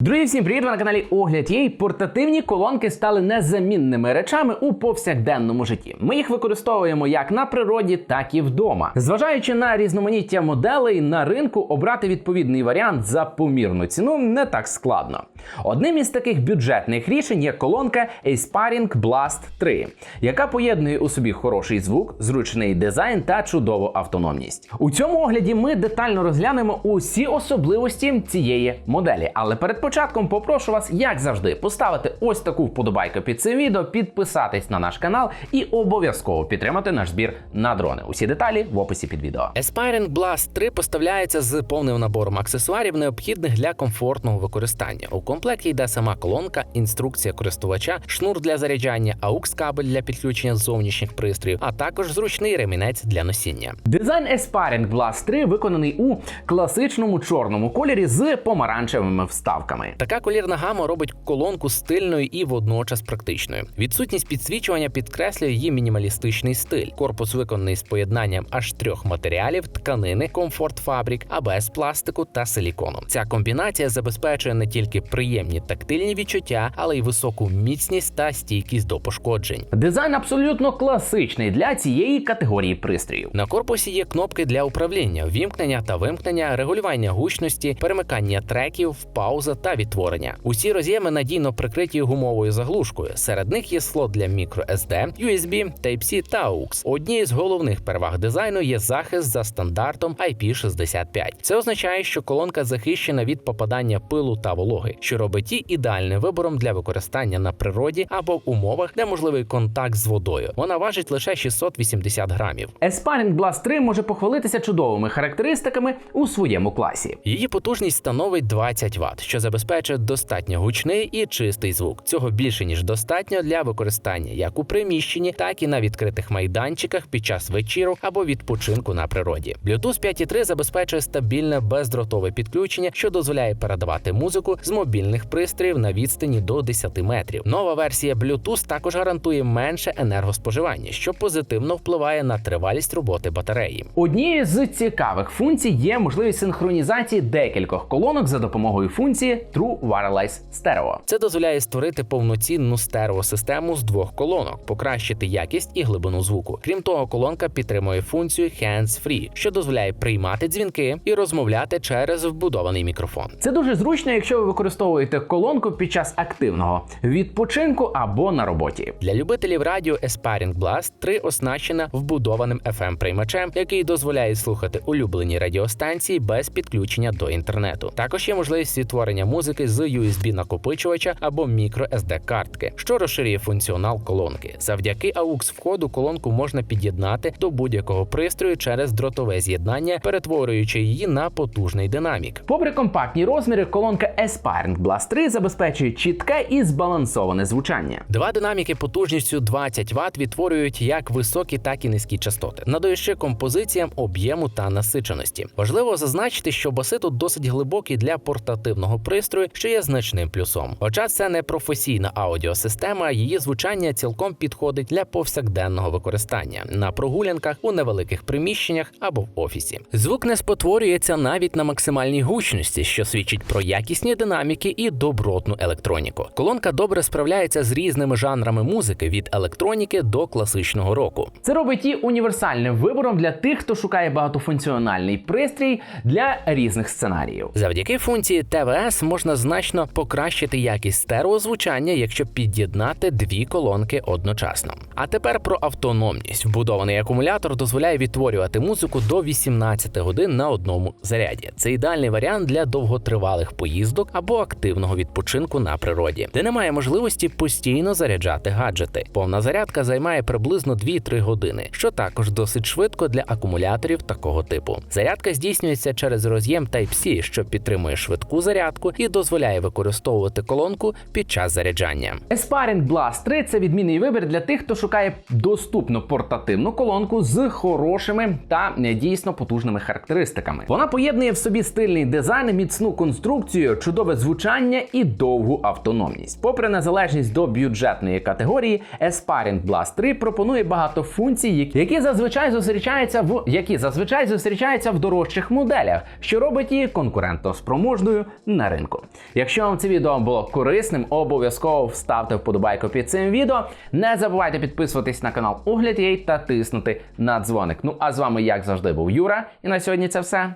Друзі, всім привіт! Ви на каналі Огляд Є. Портативні колонки стали незамінними речами у повсякденному житті. Ми їх використовуємо як на природі, так і вдома. Зважаючи на різноманіття моделей на ринку, обрати відповідний варіант за помірну ціну не так складно. Одним із таких бюджетних рішень є колонка Aspiring Blast 3, яка поєднує у собі хороший звук, зручний дизайн та чудову автономність. У цьому огляді ми детально розглянемо усі особливості цієї моделі. Але перед початком попрошу вас, як завжди, поставити ось таку вподобайку під цим відео, підписатись на наш канал і обов'язково підтримати наш збір на дрони. Усі деталі в описі під відео. Aspiring Blast 3 поставляється з повним набором аксесуарів, необхідних для комфортного використання. У комплекті йде сама колонка, інструкція користувача, шнур для заряджання, AUX кабель для підключення зовнішніх пристроїв, а також зручний ремінець для носіння. Дизайн Aspiring Blast 3 виконаний у класичному чорному кольорі з помаранчевими вставками. Така колірна гама робить колонку стильною і водночас практичною. Відсутність підсвічування підкреслює її мінімалістичний стиль. Корпус виконаний з поєднанням аж трьох матеріалів: тканини, комфорт фабрик, АБС пластику та силікону. Ця комбінація забезпечує не тільки приємні тактильні відчуття, але й високу міцність та стійкість до пошкоджень. Дизайн абсолютно класичний для цієї категорії пристроїв. На корпусі є кнопки для управління, вімкнення та вимкнення, регулювання гучності, перемикання треків, пауза та відтворення. Усі роз'єми надійно прикриті гумовою заглушкою. Серед них є слот для microSD, USB, Type-C та AUX. Однією з головних переваг дизайну є захист за стандартом IP65. Це означає, що колонка захищена від попадання пилу та вологи, що робить її ідеальним вибором для використання на природі або в умовах, де можливий контакт з водою. Вона важить лише 680 грамів. Aspiring Blast 3 може похвалитися чудовими характеристиками у своєму класі. Її потужність становить 20 Вт, що забезпечує достатньо гучний і чистий звук. Цього більше ніж достатньо для використання як у приміщенні, так і на відкритих майданчиках під час вечірок або відпочинку на природі. Bluetooth 5.3 забезпечує стабільне бездротове підключення, що дозволяє передавати музику з мобільних пристроїв на відстані до 10 метрів. Нова версія Bluetooth також гарантує менше енергоспоживання, що позитивно впливає на тривалість роботи батареї. Однією з цікавих функцій є можливість синхронізації декількох колонок за допомогою функції True Wireless Stereo. Це дозволяє створити повноцінну стереосистему з двох колонок, покращити якість і глибину звуку. Крім того, колонка підтримує функцію Hands-Free, що дозволяє приймати дзвінки і розмовляти через вбудований мікрофон. Це дуже зручно, якщо ви використовуєте колонку під час активного відпочинку або на роботі. Для любителів радіо Aspiring Blast 3 оснащена вбудованим fm приймачем який дозволяє слухати улюблені радіостанції без підключення до інтернету. Також є можливість відтворення музики з USB накопичувача або microSD картки, що розширює функціонал колонки. Завдяки AUX входу колонку можна під'єднати до будь-якого пристрою через дротове з'єднання, перетворюючи її на потужний динамік. Попри компактні розміри, колонка Aspiring Blast 3 забезпечує чітке і збалансоване звучання. Два динаміки потужністю 20 Вт відтворюють як високі, так і низькі частоти, надаючи композиціям об'єму та насиченості. Важливо зазначити, що баси тут досить глибокі для портативного пристрою, що є значним плюсом. Хоча це не професійна аудіосистема, її звучання цілком підходить для повсякденного використання на прогулянках у невеликих приміщеннях або в офісі. Звук не спотворюється навіть на максимальній гучності, що свідчить про якісні динаміки і добротну електроніку. Колонка добре справляється з різними жанрами музики від електроніки до класичного року. Це робить її універсальним вибором для тих, хто шукає багатофункціональний пристрій для різних сценаріїв. Завдяки функції ТВС можна значно покращити якість стереозвучання, якщо під'єднати дві колонки одночасно. А тепер про автономність. Вбудований акумулятор дозволяє відтворювати музику до 18 годин на одному заряді. Це ідеальний варіант для довготривалих поїздок або активного відпочинку на природі, де немає можливості постійно заряджати гаджети. Повна зарядка займає приблизно 2-3 години, що також досить швидко для акумуляторів такого типу. Зарядка здійснюється через роз'єм Type-C, що підтримує швидку зарядку і дозволяє використовувати колонку під час заряджання. Aspiring Blast 3 це відмінний вибір для тих, хто шукає доступну портативну колонку з хорошими та е, дійсно потужними характеристиками. Вона поєднує в собі стильний дизайн, міцну конструкцію, чудове звучання і довгу автономність. Попри незалежність до бюджетної категорії, Aspiring Blast 3 пропонує багато функцій, які зазвичай зустрічаються в які зазвичай зустрічаються в дорожчих моделях, що робить її конкурентоспроможною на ринку. Ялинку. Якщо вам це відео було корисним, обов'язково вставте вподобайку під цим відео. Не забувайте підписуватись на канал Огляд.ua та тиснути на дзвоник. Ну а з вами, як завжди, був Юра. І на сьогодні це все.